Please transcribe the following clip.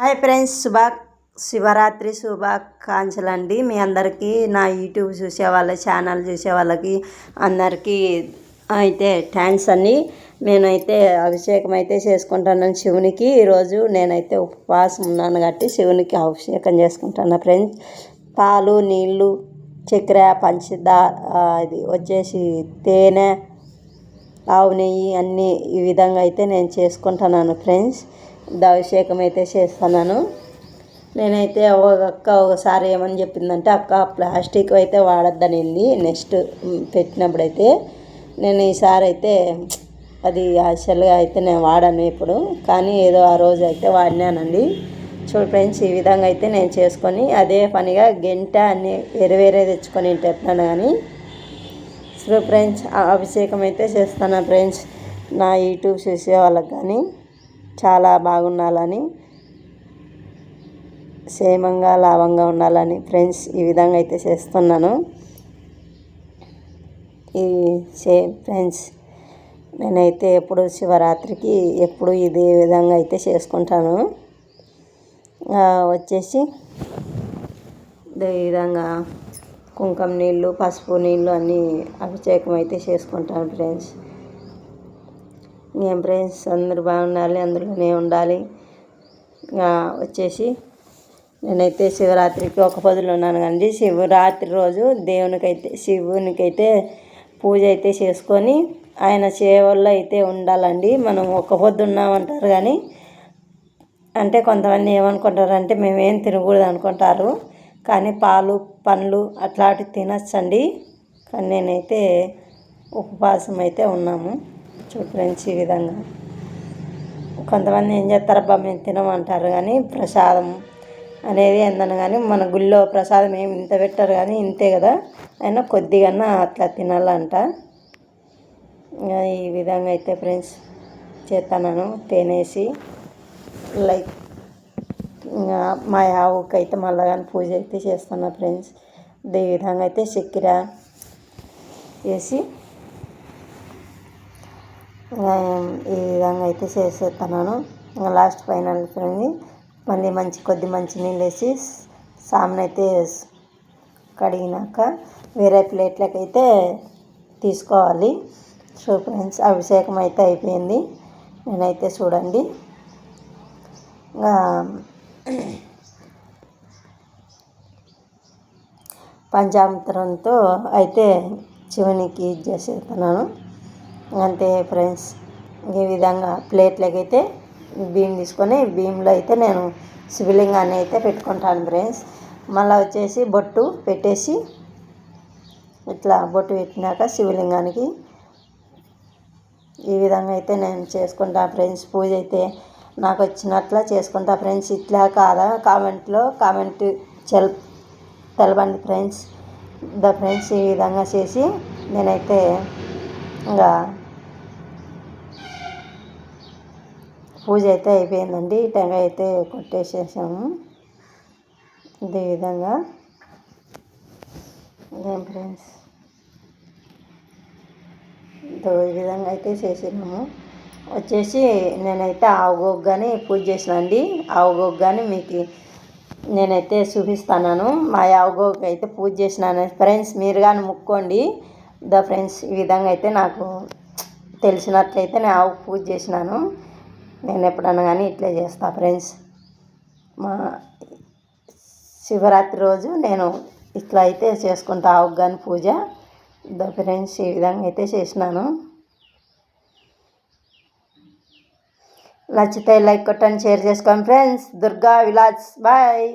Hi friends శుభా శివరాత్రి శుభాకాంక్షలండి. మీ అందరికీ నా యూట్యూబ్ చూసే వాళ్ళ ఛానల్ చూసే వాళ్ళకి అందరికీ అయితే థ్యాంక్స్ అండి. నేనైతే అభిషేకం అయితే చేసుకుంటాను శివునికి. ఈరోజు నేనైతే ఉపవాసం ఉన్నాను కాబట్టి శివునికి అభిషేకం చేసుకుంటాను ఫ్రెండ్స్. పాలు నీళ్ళు చక్కెర పంచదార ఇది వచ్చేసి తేనె ఆవు నెయ్యి అన్నీ ఈ విధంగా అయితే నేను చేసుకుంటున్నాను ఫ్రెండ్స్. అభిషేకం అయితే చేస్తున్నాను. నేనైతే ఒక అక్క ఒకసారి ఏమని చెప్పిందంటే అక్క ప్లాస్టిక్ అయితే వాడద్దనింది నెక్స్ట్ పెట్టినప్పుడైతే నేను ఈసారి అయితే అది అసలుగా అయితే నేను వాడాను ఇప్పుడు కానీ ఏదో ఆ రోజు అయితే వాడినానండి. చూడు ఫ్రెండ్స్ ఈ విధంగా అయితే నేను చేసుకొని అదే పనిగా గెంట అన్ని వేరే వేరే తెచ్చుకొని తింటున్నాను కానీ సో ఫ్రెండ్స్ అభిషేకం అయితే చేస్తాను ఫ్రెండ్స్ నా యూట్యూబ్ చూసే వాళ్ళకి కానీ. చాలా బాగుండాలని క్షేమంగా లాభంగా ఉండాలని ఫ్రెండ్స్ ఈ విధంగా అయితే చేస్తున్నాను. ఈ సేమ్ ఫ్రెండ్స్ నేనైతే ఎప్పుడు శివరాత్రికి ఎప్పుడు ఇదే విధంగా అయితే చేసుకుంటాను. వచ్చేసి ఈ విధంగా కుంకుమ నీళ్ళు పసుపు నీళ్ళు అన్నీ అభిషేకం అయితే చేసుకుంటాను ఫ్రెండ్స్. ఏం ఫ్రెండ్స్ అందరూ బాగుండాలి అందులోనే ఉండాలి. వచ్చేసి నేనైతే శివరాత్రికి ఒక పొద్దులు ఉన్నాను కానీ శివరాత్రి రోజు దేవునికైతే శివునికైతే పూజ అయితే చేసుకొని ఆయన సేవల్లో అయితే ఉండాలండి. మనం ఒక పొద్దు ఉన్నామంటారు కానీ అంటే కొంతమంది ఏమనుకుంటారు అంటే మేమేం తినకూడదు అనుకుంటారు. కానీ పాలు పండ్లు అట్లాంటివి తినచ్చండి. కానీ నేనైతే ఉపవాసం అయితే ఉన్నాము. చూడు ఫ్రెండ్స్ ఈ విధంగా. కొంతమంది ఏం చేస్తారబ్బా మేము తినమంటారు కానీ ప్రసాదం అనేది ఏందని కానీ మన గుళ్ళో ప్రసాదం ఏమి ఇంత పెట్టారు కానీ ఇంతే కదా. అయినా కొద్దిగా అట్లా తినాలంట. ఈ విధంగా అయితే ఫ్రెండ్స్ చేస్తాను తేనేసి లైక్ మా ఆవుకి అయితే మళ్ళీ కానీ పూజ అయితే చేస్తున్నా ఫ్రెండ్స్. ఈ విధంగా అయితే చక్కెర వేసి ఈ విధంగా అయితే చేసేస్తున్నాను. లాస్ట్ ఫైనల్ ఫ్రెండ్ మళ్ళీ మంచి కొద్ది మంచి నీళ్ళు వేసి సామ్ని అయితే కడిగినాక వేరే ప్లేట్లకి అయితే తీసుకోవాలి. సో ఫ్రెండ్స్ అభిషేకం అయితే అయిపోయింది. నేనైతే చూడండి. పంచామృతంతో అయితే శివునికి చేసేస్తున్నాను. అంతే ఫ్రెండ్స్. ఈ విధంగా ప్లేట్లకి అయితే బియ్యం తీసుకొని బియ్యంలో అయితే నేను శివలింగాన్ని అయితే పెట్టుకుంటాను ఫ్రెండ్స్. మళ్ళీ వచ్చేసి బొట్టు పెట్టేసి ఇట్లా బొట్టు పెట్టినాక శివలింగానికి ఈ విధంగా అయితే నేను చేసుకుంటా ఫ్రెండ్స్. పూజ అయితే నాకు వచ్చినట్లా చేసుకుంటా ఫ్రెండ్స్. ఇట్లా కాదా? కామెంట్లో కామెంట్ చెల్ తెలవండి ఫ్రెండ్స్. ద ఫ్రెండ్స్ ఈ విధంగా చేసి నేనైతే ఇంకా పూజ అయితే అయిపోయిందండి. టెంకాయ అయితే కొట్టేసేసాము. ఇదే విధంగా ఏం ఫ్రెండ్స్ ఈ విధంగా అయితే చేసినాము. వచ్చేసి నేనైతే ఆవు పూజ చేసిన అండి ఆవు మీకు నేనైతే చూపిస్తాను మా ఆవుగోగు అయితే పూజ చేసినాను. ఫ్రెండ్స్ మీరు కానీ ముక్కోండి. ద ఫ్రెండ్స్ ఈ విధంగా అయితే నాకు తెలిసినట్లయితే నేను ఆవు పూజ చేసినాను. నేను ఎప్పుడన్నా కానీ ఇట్లే చేస్తా ఫ్రెండ్స్. మా శివరాత్రి రోజు నేను ఇట్లా అయితే చేసుకుంటా ఆవుకు కానీ పూజ. ఫ్రెండ్స్ ఈ విధంగా అయితే చేసినాను. నచ్చితే లైక్ కొట్టండి షేర్ చేసుకోండి ఫ్రెండ్స్. దుర్గా విలాస్ బాయ్.